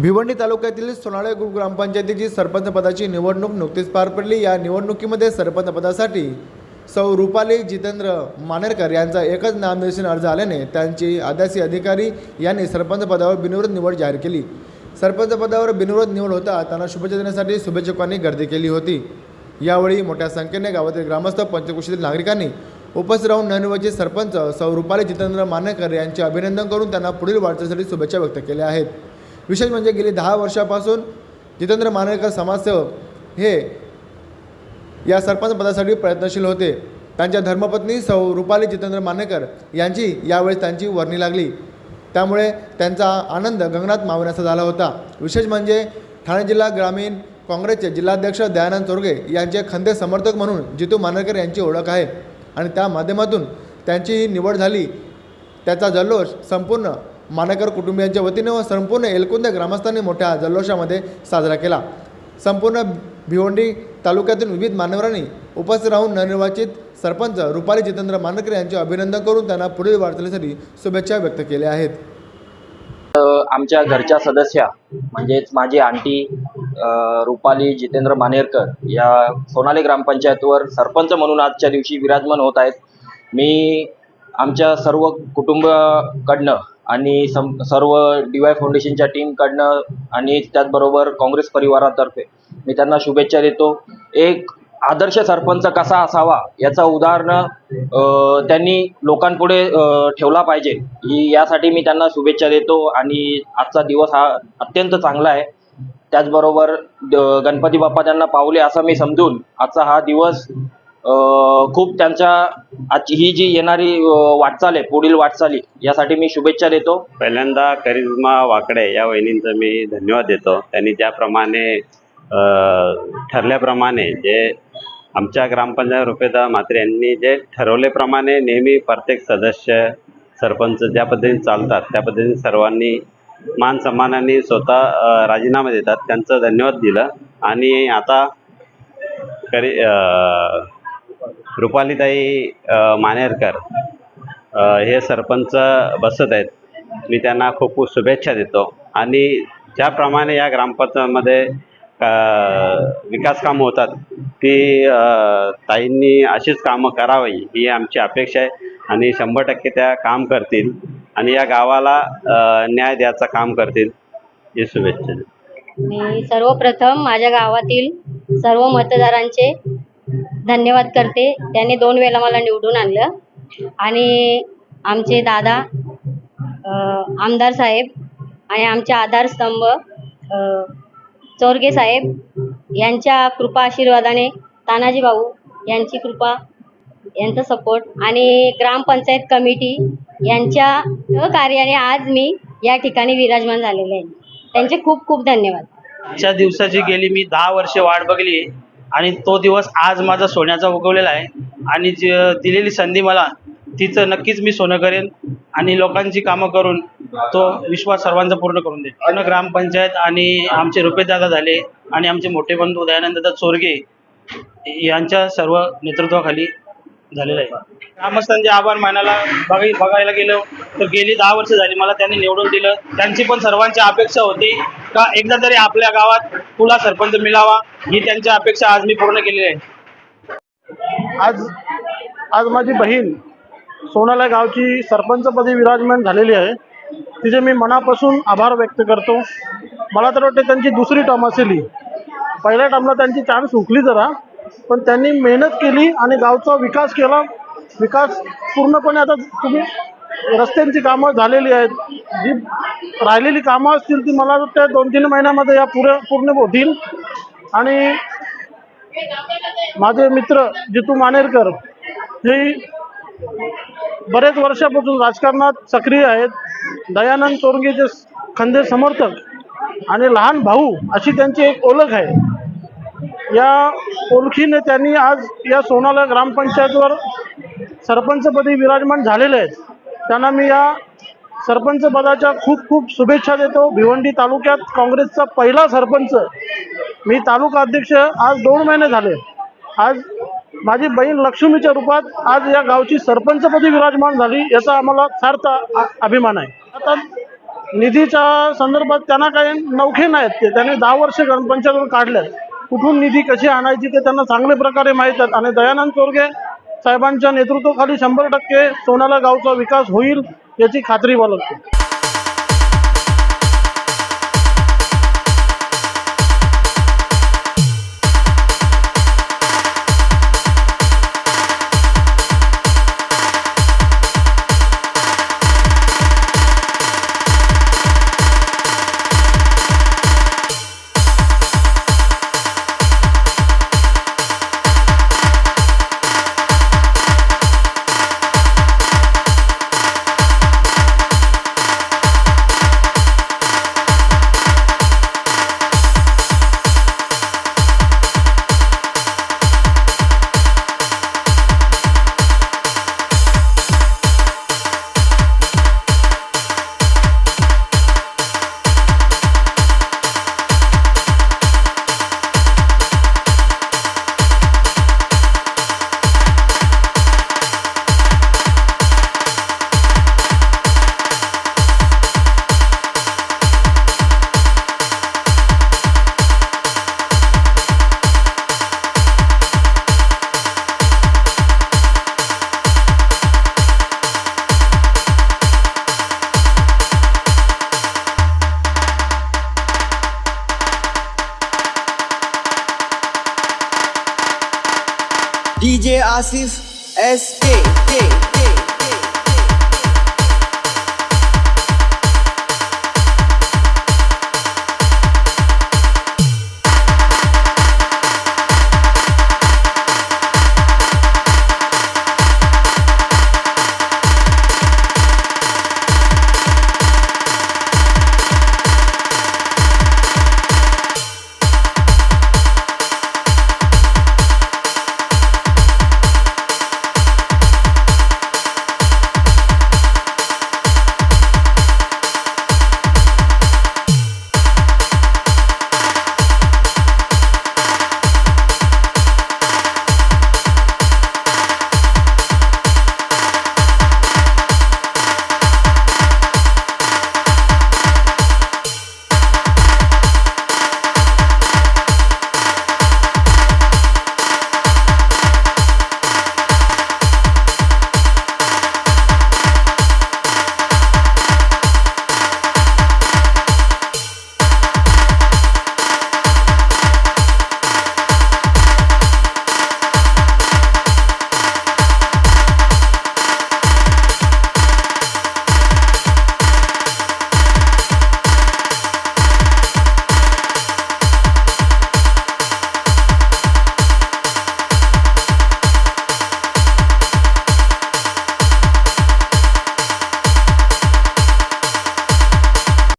भिवंडी तालुक्यातील सोनाळे ग्रामपंचायतीची सरपंच पदाची निवडणूक नुकतीच पार पडली. या निवडणुकीमध्ये सरपंच पदासाठी सौ रुपाली जितेंद्र मानेरकर यांचा एकच नामनिर्देशन अर्ज आल्याने त्यांची आदासी अधिकारी यांनी सरपंच पदावर बिनविरोध निवड जाहीर केली. सरपंच पदावर बिनविरोध निवड होता त्यांना शुभेच्छा देण्यासाठी शुभेच्छकांनी गर्दी केली होती. यावेळी मोठ्या संख्येने गावातील ग्रामस्थ पंचकृषीतील नागरिकांनी उपस्थित राहून नवनिर्वाचित सरपंच सौ रुपाली जितेंद्र मानेकर यांचे अभिनंदन करून त्यांना पुढील वाटचालीसाठी शुभेच्छा व्यक्त केल्या आहेत. विशेष म्हणजे गेली दहा वर्षापासून जितेंद्र मानेकर समाजसेवक हे या सरपंच पदासाठी प्रयत्नशील होते. त्यांच्या धर्मपत्नी सौ रुपाली जितेंद्र मानेकर यांची यावेळेस त्यांची वर्णी लागली. त्यामुळे त्यांचा आनंद गंगनात मावण्याचा झाला होता. विशेष म्हणजे ठाणे जिल्हा ग्रामीण काँग्रेसचे जिल्हाध्यक्ष दयानंद चोरगे यांचे खंदे समर्थक म्हणून जितू मानेकर यांची ओळख आहे. आणि त्या माध्यमातून त्यांची ही निवड झाली. त्याचा जल्लोष संपूर्ण मानेकर कुटुंबियांच्या वतीने व संपूर्ण एलकुंद ग्रामस्थांनी मोठ्या जल्लोषामध्ये साजरा केला. संपूर्ण भिवंडी तालुक्यातील विविध मान्यवरांनी उपस्थित राहून नवनिर्वाचित सरपंच रुपाली जितेंद्र मानकर यांचे अभिनंदन करून त्यांना पुढील वाटचालीसाठी शुभेच्छा व्यक्त केल्या आहेत. आमच्या घरच्या सदस्या म्हणजेच माझी आंटी रुपाली जितेंद्र मानेरकर या सोनाली ग्रामपंचायतवर सरपंच म्हणून आजच्या दिवशी विराजमान होत आहेत. मी आमच्या सर्व कुटुंबाकडनं आणि सम सर्व डी वाय फाउंडेशनच्या टीमकडनं आणि त्याचबरोबर काँग्रेस परिवारातर्फे मी त्यांना शुभेच्छा देतो. एक आदर्श सरपंच कसा असावा याचं उदाहरण त्यांनी लोकांपुढे ठेवला पाहिजे. ही यासाठी मी त्यांना शुभेच्छा देतो आणि आजचा दिवस हा अत्यंत चांगला आहे. त्याचबरोबर गणपती बाप्पा त्यांना पावले असं मी समजून आजचा हा दिवस खूप त्यांच्या ही जी येणारी वाटचाल आहे पुढील वाटचाली यासाठी मी शुभेच्छा देतो. पहिल्यांदा करिश्मा वाकडे या वहिनींचं मी धन्यवाद देतो. त्यांनी ज्याप्रमाणे ठरल्याप्रमाणे जे आमच्या ग्रामपंचायत रुपेदा म्हात्रे यांनी जे ठरवल्याप्रमाणे नेहमी प्रत्येक सदस्य सरपंच ज्या पद्धतीने चालतात त्या पद्धतीने सर्वांनी मान सन्मानाने स्वतः राजीनामा देतात. त्यांचं धन्यवाद दिलं. आणि आता करी रुपालीताई मानेरकर हे सरपंच बसत आहेत. मी त्यांना खूप खूप शुभेच्छा देतो. आणि ज्याप्रमाणे या ग्रामपंचायतमध्ये विकास कामं होतात ती ताईंनी अशीच कामं करावी ही आमची अपेक्षा आहे. आणि शंभर टक्के त्या काम करतील. आणि या गावाला न्याय द्यायचं काम करतील ही शुभेच्छा मी सर्वप्रथम माझ्या गावातील सर्व मतदारांचे धन्यवाद करते. त्यांनी दोन वेळेला मला निवडून आणलं. आणि आमचे दादा आमदार साहेब आणि आमचे आधारस्तंभ चोरगे साहेब यांच्या कृपा आशीर्वादाने तानाजी भाऊ यांची कृपा यांचा सपोर्ट आणि ग्रामपंचायत कमिटी यांच्या सहकार्याने आज मी या ठिकाणी विराजमान झालेले आहे. त्यांचे खूप खूप धन्यवाद. आजच्या दिवसाची गेली मी दहा वर्षे वाट बघली. आणि तो दिवस आज माझा सोन्याचा उगवलेला आहे. आणि जी दिलेली संधी मला तिचं नक्कीच मी सोनं करेन आणि लोकांची कामं करून तो विश्वास सर्वांचा पूर्ण करून देईन. पूर्ण ग्रामपंचायत आणि आमचे रुपेदादा झाले आणि आमचे मोठे बंधू दयानंददा चोरगे यांच्या सर्व नेतृत्वाखाली झालेलं आहे. ग्रामस्थांचे आभार मानायला बघाय बघायला गेलो तर गेली दहा वर्ष झाली मला त्यांनी निवडून दिलं. त्यांची पण सर्वांची अपेक्षा होती का एकदा तरी आपल्या गावात तुला सरपंच मिळावा ही त्यांची अपेक्षा आज मी पूर्ण केलेली आहे आज आज माझी बहीण सोनाला गावची सरपंचपदी विराजमान झालेली आहे. तिचे मी मनापासून आभार व्यक्त करतो. मला तर वाटते त्यांची दुसरी टर्म असेल पहिल्या टर्मला त्यांची चान्स हुकली जरा. पण त्यांनी मेहनत केली आणि गावचा विकास केला. विकास पूर्णपणे आता तुम्ही रस्त्यांची कामं झालेली आहेत. जी राहिलेली कामं असतील ती मला वाटतं दोन तीन महिन्यामध्ये या पुरे पूर्ण होतील. आणि माझे मित्र जितू मानेरकर हे बरेच वर्षापासून राजकारणात सक्रिय आहेत. दयानंद तोरंगेचे खंदे समर्थक आणि लहान भाऊ अशी त्यांची एक ओळख आहे. या ओळखीने त्यांनी आज या सोनाला ग्रामपंचायतवर सरपंचपदी विराजमान झालेले आहेत. त्यांना मी या सरपंच पदाच्या खूप खूप शुभेच्छा देतो. भिवंडी तालुक्यात काँग्रेसचा पहिला सरपंच. मी तालुका अध्यक्ष आज दोन महिने झाले. आज माझी बहीण लक्ष्मीच्या रूपात आज या गावची सरपंचपदी विराजमान झाली याचा आम्हाला सार्थ अभिमान आहे. आता निधीच्या संदर्भात त्यांना काही नौखे नाहीत. ते त्यांनी दहा वर्ष ग्रामपंचायतवर काढले कुठून निधी कशी आणायची ते त्यांना चांगल्या प्रकारे माहीत आहेत. आणि दयानंद चोरगे साहेबांच्या नेतृत्वाखाली शंभर टक्के सोनाला गावचा विकास होईल याची खात्री बाळगतो. DJ Asif SK.